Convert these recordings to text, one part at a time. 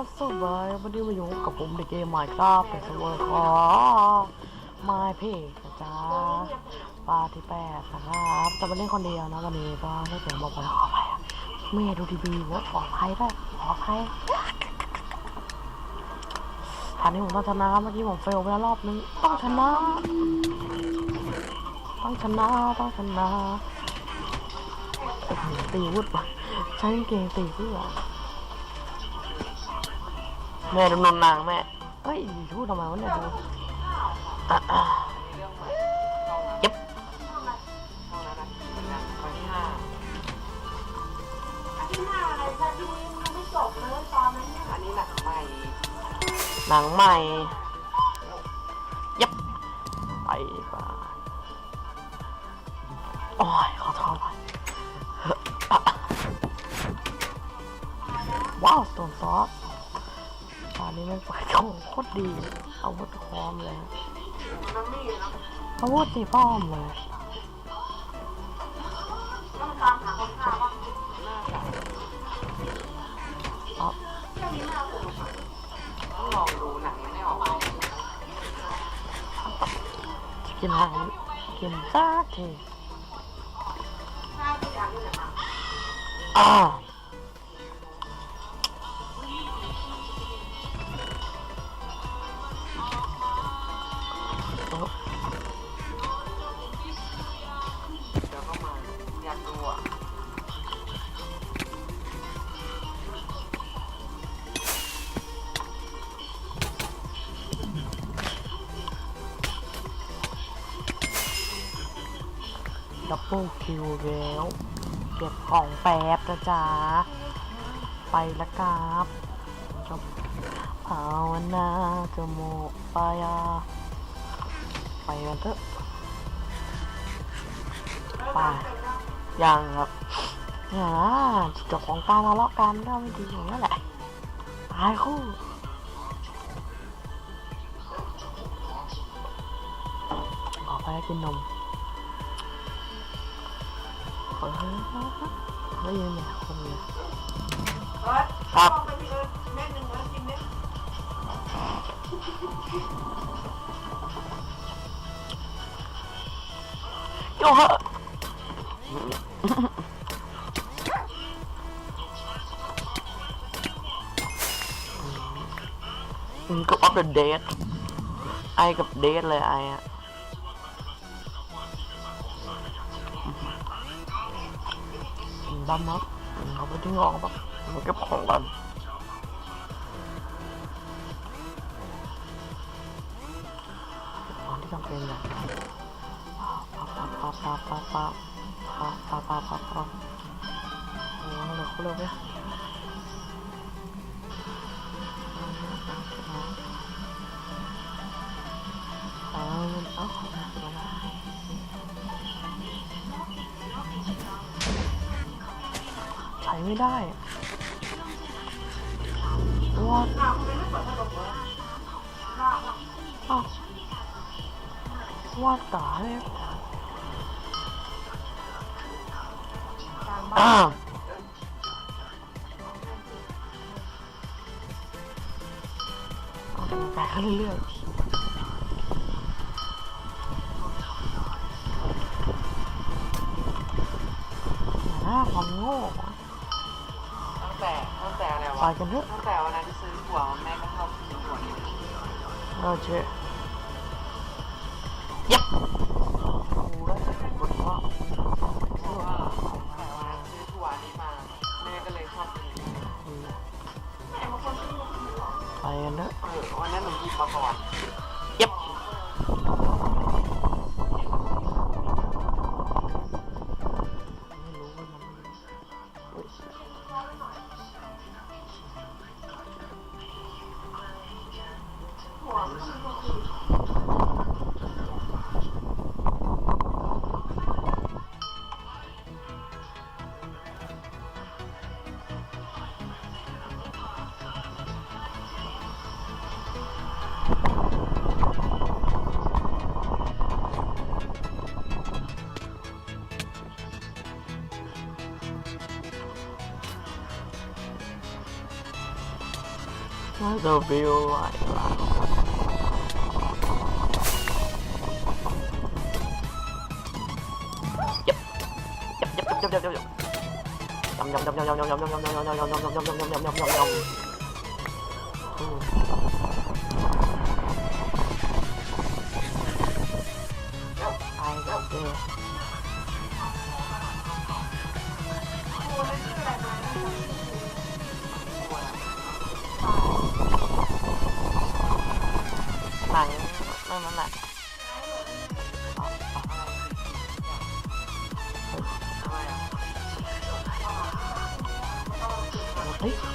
โอ้ว่าสบายวันนี้มาอยู่กับผมในเกม Minecraft เป็นสวอร์คอมาเพจนะจ๊ะปลาที่แปดนะครับแต่มาเล่นคนเดียวนะวันนี้ก็ได้เสียงบอกไปขออภัยอะเมย์ดูทีวีว่าขออภัยด้ขออภัยฐานนี้ผมต้องชนะเมื่อกี้ผมเฟลไปแล้วรอบนึงต้องชนะ ต้องชนะต้องชนะตีวุดปะใช้เกงตีเพื่อ แม่ดำนนนางแม่เฮ้ยพูดทำไมวะเนี่ยดูอะอะเย็บอันนี้หนักใหม่หนังใหม่เย็บไปโอ้ย ขอโทษว้าวสโตนซอสานนี้มันไฟโงโคตรดี เอาวุธพร้อมเลยอาวุธนี่พร้อมเลยกินหายกินซาทีอ่า ดับเบิลคิวแล้วเก็บของแป๊บนะจ๊ะไปละครับจบภาวนาจะโมกไปอะไปกันเถอะไปยังครับเนี่ยนะจุดจบของการทะเลาะกันก็ไม่ดีอย่างนี้แหละตายคู่ออกไปกินนม ขอเฮ้ยเฮ้ยแม่คนเนี้ยครับโย่ก็ออฟเดอะเดดไอกับเดดเลยไออะ อืมดำมากอืมเขาไปทิ้งออกปะมันก็ของกันของที่จำเป็นเลยปั๊บปั๊บปั๊บปั๊บปั๊บปั๊บปั๊บปั๊บปั๊บปั๊บโอ้โหเร็วเร็วเนี่ยเอาเอาใช้ไม่ได้ว้าอ้ว ไม่ได้ว้าว่าดตาเลยอ้าวแปะเรื่อยๆโง่！ แต่ตั้งแต่อะไรไปวะกันเถอะตั้งแต่วันนั้นที่ซื้อหัวแม่ก็ชอบซื้อหัวนี่เราเจอยับโอ้ได้แต่บนว่าเพราะว่าแต่วันนั้นซื้อหัวนี้มาแม่ก็เลยชอบกินไปกันเถอะเออวันนั้นหนูหยิบมาก่อน น่าจะฟิวไหวละยับยับยับยับยับยับยับยำยำยำย ไม่ไม่ไม่เฮ้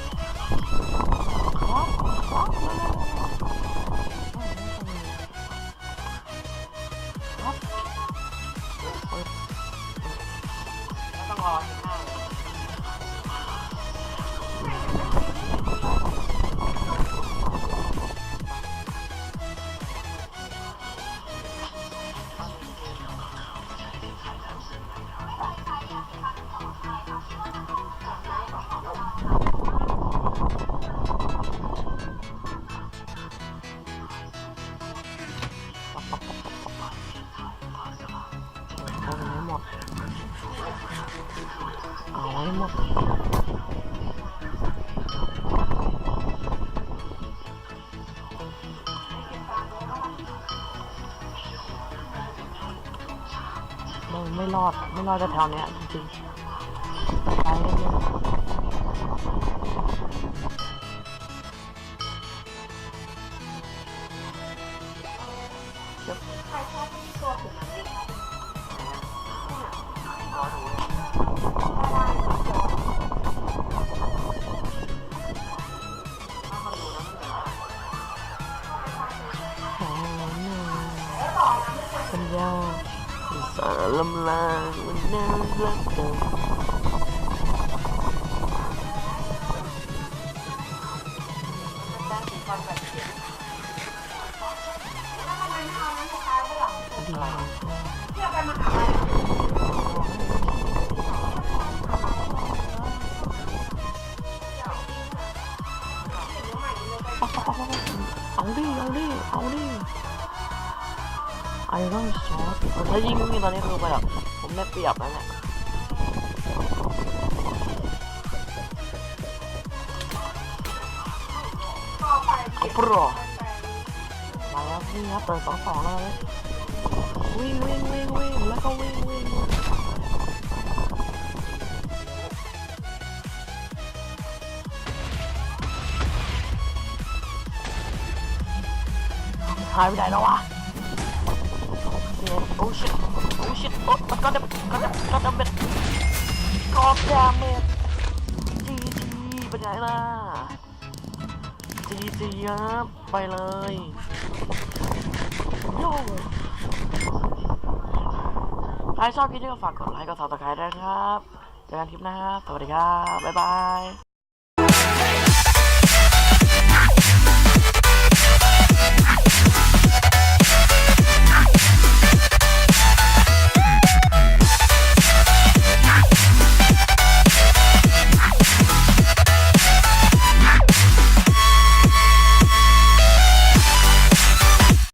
ไม่ไม่รอดไม่รอดแถวเนี้ยจริงๆไปเยอยใครชอที่ตัวถึงจริงรอดูคนเดียว Solemn line when there's left ถ้ายิงนี่ตอนนี้คือไปแบบผมได้เปรียบแล้วเนี่ยเอาโปรมาแล้ววิ่งครับเปิดสองสองแล้วเลยวิ่งวิ่งวิ่งวิ่งแล้วก็วิ่งวิ่งหายไปไหนแล้ววะ โอ้ชิตโอ้ชิตโอ้ก็จะก็จะก็จะเป็นก็จะเม็ดจีจีไปไหนล่ะจีจีครับไปเลยโย่ใครชอบคลิปนี้ก็ฝากกดไลค์กดซับสไครต์ด้วยครับเจอกันคลิปหน้าครับสวัสดีครับ บ๊ายบาย